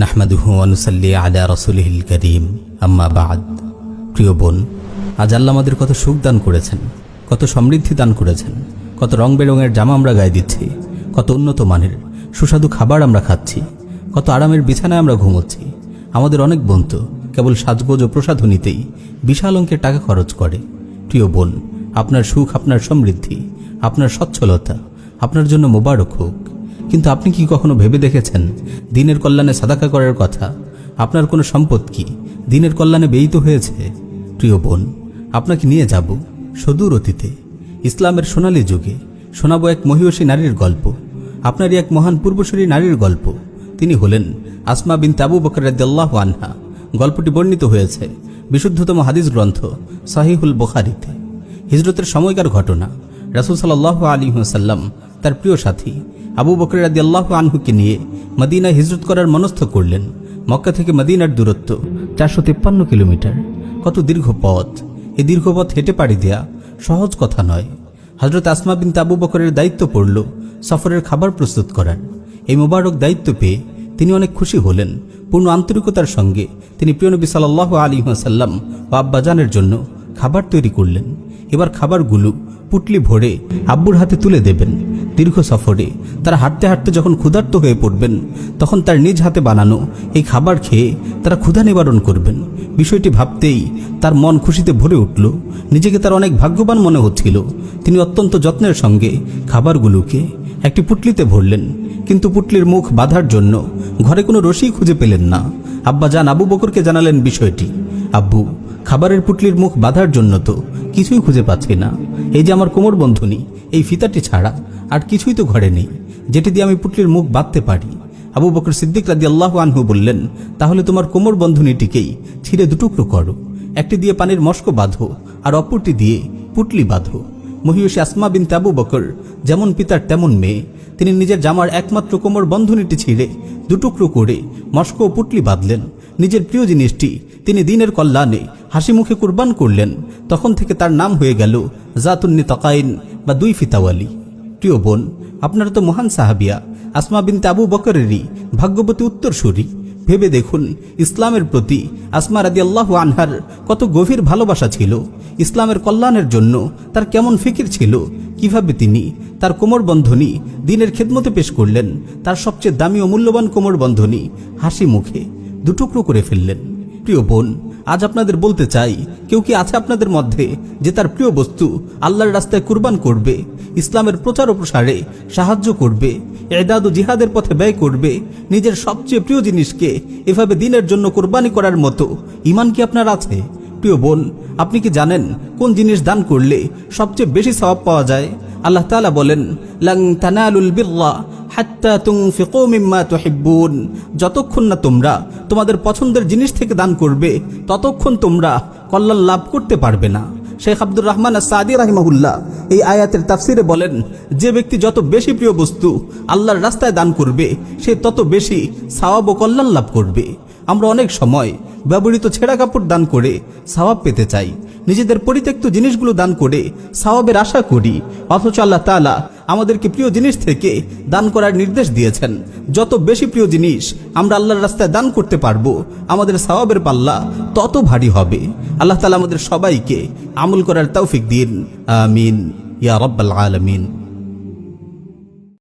নাহমাদুহু অনুসাল্লি আলা রসুলহিল করিম। আম্মা বাদ। প্রিয় বোন, আজ আল্লাহ আমাদের কত সুখ দান করেছেন, কত সমৃদ্ধি দান করেছেন, কত রং বেরঙের জামা আমরা গায়ে দিচ্ছি, কত উন্নত মানের সুস্বাদু খাবার আমরা খাচ্ছি, কত আরামের বিছানায় আমরা ঘুমোচ্ছি। আমাদের অনেক বন্ধু কেবল সাজগোজ ও প্রসাধনীতেই বিশাল অঙ্কের টাকা খরচ করে। প্রিয় বোন, আপনার সুখ, আপনার সমৃদ্ধি, আপনার সচ্ছলতা, আপনার জন্য মোবারক হোক। কিন্তু আপনি কি কখনো ভেবে দেখেছেন, দিনের কল্যাণে সাদাকা করার কথা? আপনার কোনো সম্পদ কি? দিনের কল্যাণে ব্যয়িত হয়েছে? প্রিয় বোন, আপনাকে নিয়ে যাব সদূর অতীতে। ইসলামের সোনালী যুগে শোনাবো এক মহিষী নারীর গল্প। আপনারই এক মহান পূর্বসূরী নারীর গল্প। তিনি হলেন আসমা বিন তাবু বকর রাদিয়াল্লাহু আনহা। গল্পটি বর্ণিত হয়েছে বিশুদ্ধতম হাদিস গ্রন্থ সাহিহুল বুখারীতে। হিজরতের সময়কার ঘটনা। রাসুল সাল্লাহ আলী সাল্লাম তার প্রিয় সাথী আবু বকর রাদি আল্লাহ আনহুকে নিয়ে মদিনায় হিজরত করার মনস্থ করলেন। মক্কা থেকে মদিনার দূরত্ব চারশো তিপ্পান্ন কিলোমিটার। কত দীর্ঘ পথ। এই দীর্ঘ পথ হেঁটে পাড়ি দেয়া সহজ কথা নয়। হজরত আসমা বিন তাবু বকরের দায়িত্ব পড়ল সফরের খাবার প্রস্তুত করার। এই মোবারক দায়িত্ব পেয়ে তিনি অনেক খুশি হলেন। পূর্ণ আন্তরিকতার সঙ্গে তিনি প্রিয়নবী সাল্লাহ আলী সাল্লাম ও আব্বাজানের জন্য খাবার তৈরি করলেন। এবার খাবারগুলো পুটলি ভরে আব্বুর হাতে তুলে দেবেন। দীর্ঘ সফরে। তারা হাঁটতে হাঁটতে যখন ক্ষুধার্ত হয়ে পড়বেন, তখন তার নিজ হাতে বানানো এই খাবার খেয়ে তারা ক্ষুধা নিবারণ করবেন। বিষয়টি ভাবতেই তার মন খুশিতে ভরে উঠল। নিজেকে তার অনেক ভাগ্যবান মনে হচ্ছিল। তিনি অত্যন্ত যত্নের সঙ্গে খাবারগুলোকে একটি পুটলিতে ভরলেন। কিন্তু পুটলির মুখ বাঁধার জন্য ঘরে কোনো রশি খুঁজে পেলেন না। আব্বা যান আবু বকরকে জানালেন বিষয়টি। আব্বু, খাবারের পুটলির মুখ বাঁধার জন্য তো কিছুই খুঁজে পাচ্ছি না। এই যে আমার কোমর বন্ধনী, এই ফিতাটি ছাড়া আর কিছুই তো ঘরে নেই। যেটি দিয়ে আমি পুটলির মুখ বাঁধতে পারি। আবু বকর সিদ্দিক রাদি আল্লাহ আনহু বললেন, তাহলে তোমার কোমর বন্ধনীটিকেই ছিঁড়ে দুটুকরো করো। একটি দিয়ে পানির মস্ক বাঁধো আর অপরটি দিয়ে পুটলি বাঁধো। মহিষী আসমা বিন তাবু বকর যেমন পিতার তেমন মেয়ে। তিনি নিজের জামার একমাত্র কোমর বন্ধনীটি ছিঁড়ে দুটুকরো করে মস্ক ও পুটলি বাঁধলেন। নিজের প্রিয় জিনিসটি তিনি দিনের কল্যাণে হাসি মুখে কুরবান করলেন। তখন থেকে তার নাম হয়ে গেল জাতুন্নি তকাইন বা দুই ফিতাওয়ালি। প্রিয় বোন, আপনারা তো মহান সাহাবিয়া। আসমা বিন তাবু বকরেরই ভাগ্যবতী উত্তরসূরি। ভেবে দেখুন, ইসলামের প্রতি আসমা রাদি আল্লাহ আনহার কত গভীর ভালোবাসা ছিল। ইসলামের কল্যাণের জন্য তার কেমন ফিকির ছিল। কীভাবে তিনি তার কোমর বন্ধনী দিনের খেদমতে পেশ করলেন, তার সবচেয়ে দামি ও মূল্যবান কোমর বন্ধনী হাসি মুখে দুটুকরো করে ফেললেন। প্রিয় বোন, আজ আপনাদের বলতে চাই, কেউ কি আছে আপনাদের মধ্যে যে তার প্রিয় বস্তু আল্লাহর রাস্তায় কুরবান করবে, ইসলামের প্রচার ও প্রসারে সাহায্য করবে, এদাদ ও জিহাদের পথে ব্যয় করবে, নিজের সবচেয়ে প্রিয় জিনিসকে এভাবে দিনের জন্য কোরবানি করার মতো ইমান কি আপনার আছে? প্রিয় বোন, আপনি কি জানেন কোন জিনিস দান করলে সবচেয়ে বেশি স্বভাব পাওয়া যায়? আল্লাহ তাআলা বলেন, লাং হাত্তা তুনফিকু মিম্মা তুহিব্বুন। যতক্ষণ না তোমরা তোমাদের পছন্দের জিনিস থেকে দান করবে, ততক্ষণ তোমরা কল্যাণ লাভ করতে পারবে না। শেখ আব্দুর রহমান সাদি রাহিমাহুল্লাহ এই আয়াতের তাফসিরে বলেন, যে ব্যক্তি যত বেশি প্রিয় বস্তু আল্লাহর রাস্তায় দান করবে, সে তত বেশি সাওয়াব ও কল্যাণ লাভ করবে। আমরা অনেক সময় ব্যবহৃত ছেঁড়া কাপড় দান করে সাওয়াব পেতে চাই। নিজেদের পরিত্যক্ত জিনিসগুলো দান করে সাওয়াবের আশা করি, অথচ আল্লাহ তাআলা আমাদেরকে প্রিয় জিনিস থেকে দান করার নির্দেশ দিয়েছেন। যত বেশি প্রিয় জিনিস আমরা আল্লাহর রাস্তায় দান করতে পারব, আমাদের সাওয়াবের পাল্লা তত ভারী হবে। আল্লাহ তালা আমাদের সবাইকে আমল করার তৌফিক দিন। আমিন। ইয়া রব্বাল আলামিন।